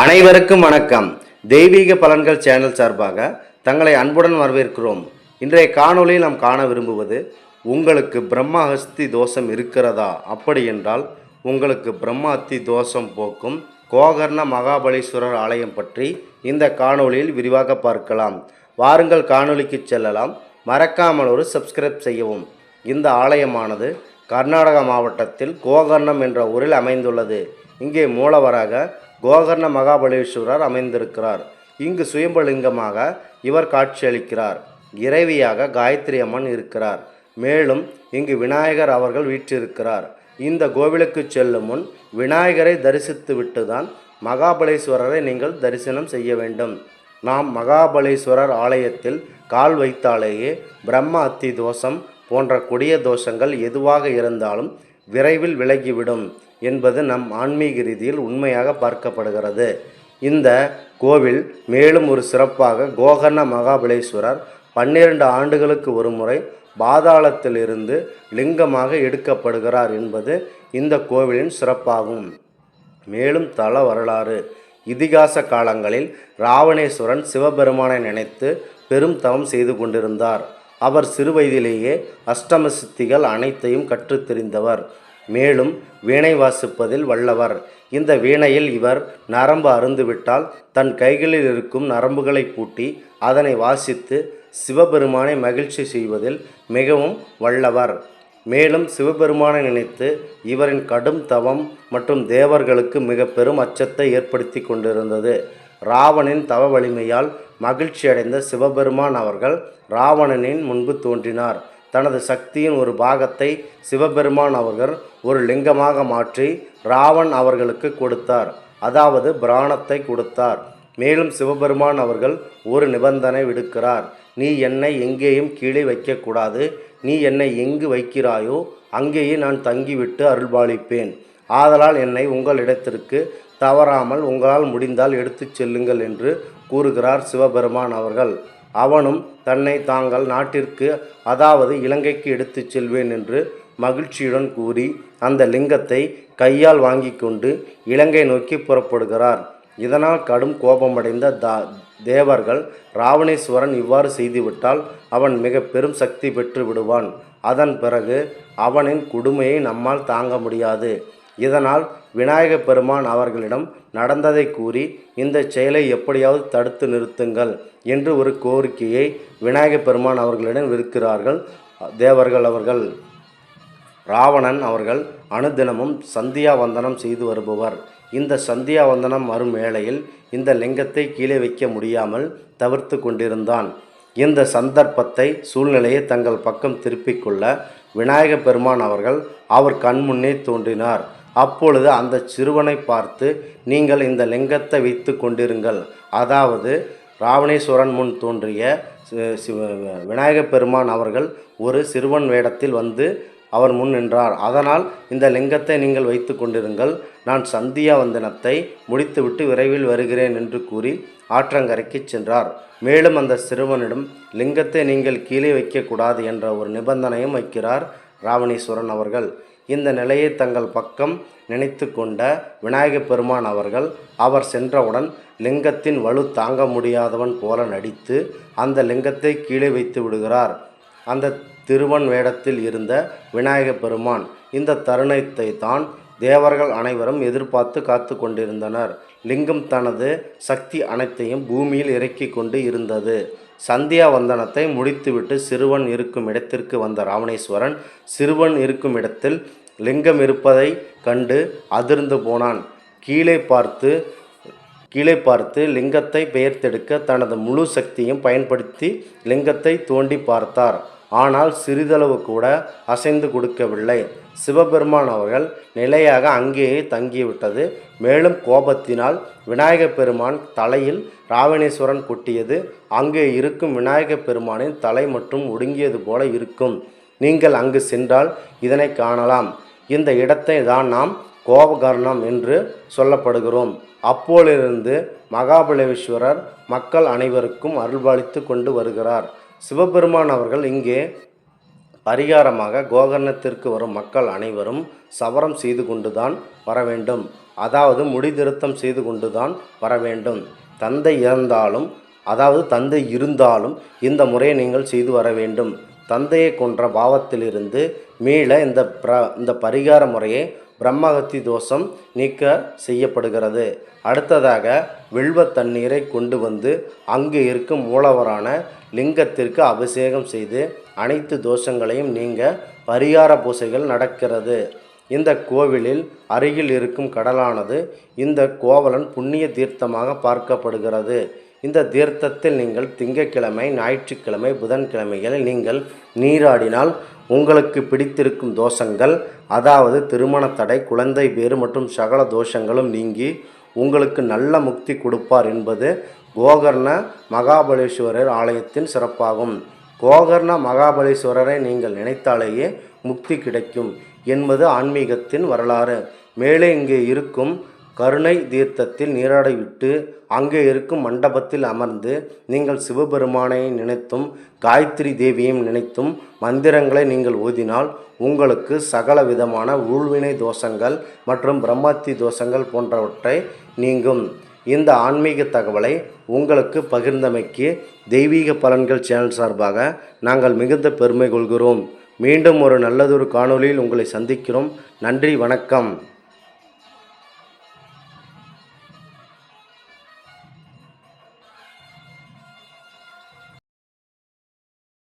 அனைவருக்கும் வணக்கம். தெய்வீக பலன்கள் சேனல் சார்பாக தங்களை அன்புடன் வரவேற்கிறோம். இன்றைய காணொளியில் நாம் காண விரும்புவது உங்களுக்கு பிரம்மஹஸ்தி தோஷம் இருக்கிறதா? அப்படி என்றால் உங்களுக்கு பிரம்மஹஸ்தி தோஷம் போக்கும் கோகர்ண மகாபலீஸ்வரர் ஆலயம் பற்றி இந்த காணொலியில் விரிவாக பார்க்கலாம். வாருங்கள் காணொலிக்கு செல்லலாம். மறக்காமல் ஒரு சப்ஸ்கிரைப் செய்யவும். இந்த ஆலயமானது கர்நாடக மாவட்டத்தில் கோகர்ணம் என்ற ஊரில் அமைந்துள்ளது. இங்கே மூலவராக கோகர்ண மகாபலேஸ்வரர் அமைந்திருக்கிறார். இங்கு சுயம்பலிங்கமாக இவர் காட்சியளிக்கிறார். இறைவியாக காயத்ரி அம்மன் இருக்கிறார். மேலும் இங்கு விநாயகர் அவர்கள் வீற்றிருக்கிறார். இந்த கோவிலுக்கு செல்லும் முன் விநாயகரை தரிசித்து விட்டுதான் மகாபலேஸ்வரரை நீங்கள் தரிசனம் செய்ய வேண்டும். நாம் மகாபலேஸ்வரர் ஆலயத்தில் கால் வைத்தாலேயே பிரம்ம அத்தி தோஷம் போன்ற கொடிய தோஷங்கள் எதுவாக இருந்தாலும் விரைவில் விலகிவிடும். என்பது நம் ஆன்மீக ரீதியில் உண்மையாக பார்க்கப்படுகிறது. இந்த கோவில் மேலும் ஒரு சிறப்பாக கோகர்ண மகாபலேஸ்வரர் பன்னிரண்டு ஆண்டுகளுக்கு ஒருமுறை பாதாளத்திலிருந்து லிங்கமாக எடுக்கப்படுகிறார் என்பது இந்த கோவிலின் சிறப்பாகும். மேலும் தல வரலாறு. இதிகாச காலங்களில் ராவணேஸ்வரன் சிவபெருமானை நினைத்து பெரும் தவம் செய்து கொண்டிருந்தார். அவர் சிறுவயதிலேயே அஷ்டம சித்திகள் அனைத்தையும் கற்றுத் தெரிந்தவர். மேலும் வீணை வாசிப்பதில் வல்லவர். இந்த வீணையில் இவர் நரம்பு அருந்துவிட்டால் தன் கைகளில் இருக்கும் நரம்புகளை பூட்டி அதனை வாசித்து சிவபெருமானை மகிழ்ச்சி செய்வதில் மிகவும் வல்லவர். மேலும் சிவபெருமானை நினைத்து இவரின் கடும் தவம் மற்றும் தேவர்களுக்கு மிக பெரும் அச்சத்தை ஏற்படுத்தி கொண்டிருந்தது. ராவணின் தவ வலிமையால் மகிழ்ச்சியடைந்த சிவபெருமான் அவர்கள் ராவணனின் முன்பு தோன்றினார். தனது சக்தியின் ஒரு பாகத்தை சிவபெருமான் அவர்கள் ஒரு லிங்கமாக மாற்றி ராவன் அவர்களுக்கு கொடுத்தார். அதாவது பிராணத்தை கொடுத்தார். மேலும் சிவபெருமான் அவர்கள் ஒரு நிபந்தனை விடுக்கிறார். நீ என்னை எங்கேயும் கீழே வைக்கக்கூடாது. நீ என்னை எங்கு வைக்கிறாயோ அங்கேயே நான் தங்கிவிட்டு அருள்பாலிப்பேன். ஆதலால் என்னை உங்களிடத்திற்கு தவறாமல் உங்களால் முடிந்தால் எடுத்துச் செல்லுங்கள் என்று கூறுகிறார் சிவபெருமான் அவர்கள். அவனும் தன்னை தாங்கள் நாட்டிற்கு அதாவது இலங்கைக்கு எடுத்துச் செல்வேன் என்று மகிழ்ச்சியுடன் கூறி அந்த லிங்கத்தை கையால் வாங்கி கொண்டு இலங்கை நோக்கி புறப்படுகிறார். இதனால் கடும் கோபமடைந்த தா தேவர்கள் ராவணேஸ்வரன் இவ்வாறு செய்துவிட்டால் அவன் மிக பெரும் சக்தி பெற்று விடுவான். அதன் பிறகு அவனின் கொடுமையை நம்மால் தாங்க முடியாது. இதனால் விநாயக பெருமான் அவர்களிடம் நடந்ததை கூறி இந்த செயலை எப்படியாவது தடுத்து நிறுத்துங்கள் என்று ஒரு கோரிக்கையை விநாயக பெருமான் அவர்களிடம் விற்கிறார்கள் தேவர்கள் அவர்கள் ராவணன் அவர்கள் அனுதினமும் சந்தியா வந்தனம் செய்து வருபவர். இந்த சந்தியா வந்தனம் வரும் வேளையில் இந்த லிங்கத்தை கீழே வைக்க முடியாமல் தவிர்த்து கொண்டிருந்தான். இந்த சந்தர்ப்பத்தை சூழ்நிலையை தங்கள் பக்கம் திருப்பிக் கொள்ள விநாயக பெருமான் அவர்கள் அவர் கண்முன்னே தோன்றினார். அப்பொழுது அந்த சிறுவனை பார்த்து நீங்கள் இந்த லிங்கத்தை வைத்து கொண்டிருங்கள். அதாவது ராவணேஸ்வரன் முன் தோன்றிய சி- பெருமான் அவர்கள் ஒரு சிறுவன் வேடத்தில் வந்து அவர் முன் நின்றார். அதனால் இந்த லிங்கத்தை நீங்கள் வைத்து கொண்டிருங்கள். நான் சந்தியா வந்தனத்தை முடித்துவிட்டு விரைவில் வருகிறேன் என்று கூறி ஆற்றங்கரைக்கு சென்றார். மேலும் அந்த சிறுவனிடம் லிங்கத்தை நீங்கள் கீழே வைக்கக்கூடாது என்ற ஒரு நிபந்தனையும் வைக்கிறார் ராவணேஸ்வரன் அவர்கள். இந்த நிலையை தங்கள் பக்கம் நினைத்து கொண்ட விநாயக பெருமான் அவர்கள் அவர் சென்றவுடன் லிங்கத்தின் வலு தாங்க முடியாதவன் போல நடித்து அந்த லிங்கத்தை கீழே வைத்து விடுகிறார். அந்த திருவன் வேடத்தில் இருந்த விநாயக பெருமான் இந்த தருணத்தை தான் தேவர்கள் அனைவரும் எதிர்பார்த்து காத்து கொண்டிருந்தனர். லிங்கம் தனது சக்தி அனைத்தையும் பூமியில் இறக்கி கொண்டு இருந்தது. சந்தியா வந்தனத்தை முடித்துவிட்டு சிறுவன் இருக்கும் இடத்திற்கு வந்த ராவணேஸ்வரன் சிறுவன் இருக்கும் இடத்தில் லிங்கம் இருப்பதை கண்டு அதிர்ந்து போனான். கீழே பார்த்து கீழே பார்த்து லிங்கத்தை பெயர்த்தெடுக்க தனது முழு சக்தியும் பயன்படுத்தி லிங்கத்தை தோண்டி பார்த்தார். ஆனால் சிறிதளவு கூட அசைந்து கொடுக்கவில்லை. சிவபெருமான் அவர்கள் நிலையாக அங்கேயே தங்கிவிட்டது. மேலும் கோபத்தினால் விநாயகப் பெருமான் தலையில் ராவணேஸ்வரன் கொட்டியது. அங்கே இருக்கும் விநாயகப் பெருமானின் தலை மற்றும் ஒடுங்கியது போல இருக்கும். நீங்கள் அங்கு சென்றால் இதனை காணலாம். இந்த இடத்தை தான் நாம் கோபகர்ணம் என்று சொல்லப்படுகிறோம். அப்போலிருந்து மகாபலேஸ்வரர் மக்கள் அனைவருக்கும் அருள்பாலித்து கொண்டு வருகிறார். சிவபெருமான் அவர்கள் இங்கே பரிகாரமாக கோகர்ணத்திற்கு வரும் மக்கள் அனைவரும் சவரம் செய்து கொண்டுதான் வர வேண்டும். அதாவது முடிதிருத்தம் செய்து கொண்டுதான் வர வேண்டும். தந்தை இறந்தாலும் அதாவது தந்தை இருந்தாலும் இந்த முறையை நீங்கள் செய்து வர வேண்டும். தந்தையை கொன்ற பாவத்திலிருந்து மீள இந்த பிர இந்த பரிகார முறையை பிரம்மகத்தி தோஷம் நீக்க செய்யப்படுகிறது. அடுத்ததாக வில்வ தண்ணீரை கொண்டு வந்து அங்கு இருக்கும் மூலவரான லிங்கத்திற்கு அபிஷேகம் செய்து அனைத்து தோஷங்களையும் நீங்க பரிகார பூசைகள் நடக்கிறது. இந்த கோவிலில் அருகில் இருக்கும் கடலானது இந்த கோவலன் புண்ணிய தீர்த்தமாக பார்க்கப்படுகிறது. இந்த தீர்த்தத்தில் நீங்கள் திங்கட்கிழமை ஞாயிற்றுக்கிழமை புதன்கிழமைகளில் நீங்கள் நீராடினால் உங்களுக்கு பிடித்திருக்கும் தோஷங்கள் அதாவது திருமண தடை குழந்தை பேறு மற்றும் சகல தோஷங்களும் நீங்கி உங்களுக்கு நல்ல முக்தி கொடுப்பார் என்பது கோகர்ண மகாபலேஸ்வரர் ஆலயத்தின் சிறப்பாகும். கோகர்ண மகாபலேஸ்வரரை நீங்கள் நினைத்தாலேயே முக்தி கிடைக்கும் என்பது ஆன்மீகத்தின் வரலாறு. மேலே இங்கே இருக்கும் கருணை தீர்த்தத்தில் நீராடிவிட்டு அங்கே இருக்கும் மண்டபத்தில் அமர்ந்து நீங்கள் சிவபெருமானை நினைத்தும் காயத்ரி தேவியையும் நினைத்தும் மந்திரங்களை நீங்கள் ஓதினால் உங்களுக்கு சகல விதமான ஊழ்வினை தோஷங்கள் மற்றும் பிரம்மத்தி தோஷங்கள் போன்றவற்றை நீங்கும். இந்த ஆன்மீக தகவலை உங்களுக்கு பகிர்ந்தமைக்கு தெய்வீக பலன்கள் சேனல் சார்பாக நாங்கள் மிகுந்த பெருமை கொள்கிறோம். மீண்டும் ஒரு நல்லதொரு காணொளியில் உங்களை சந்திக்கிறோம். நன்றி வணக்கம்.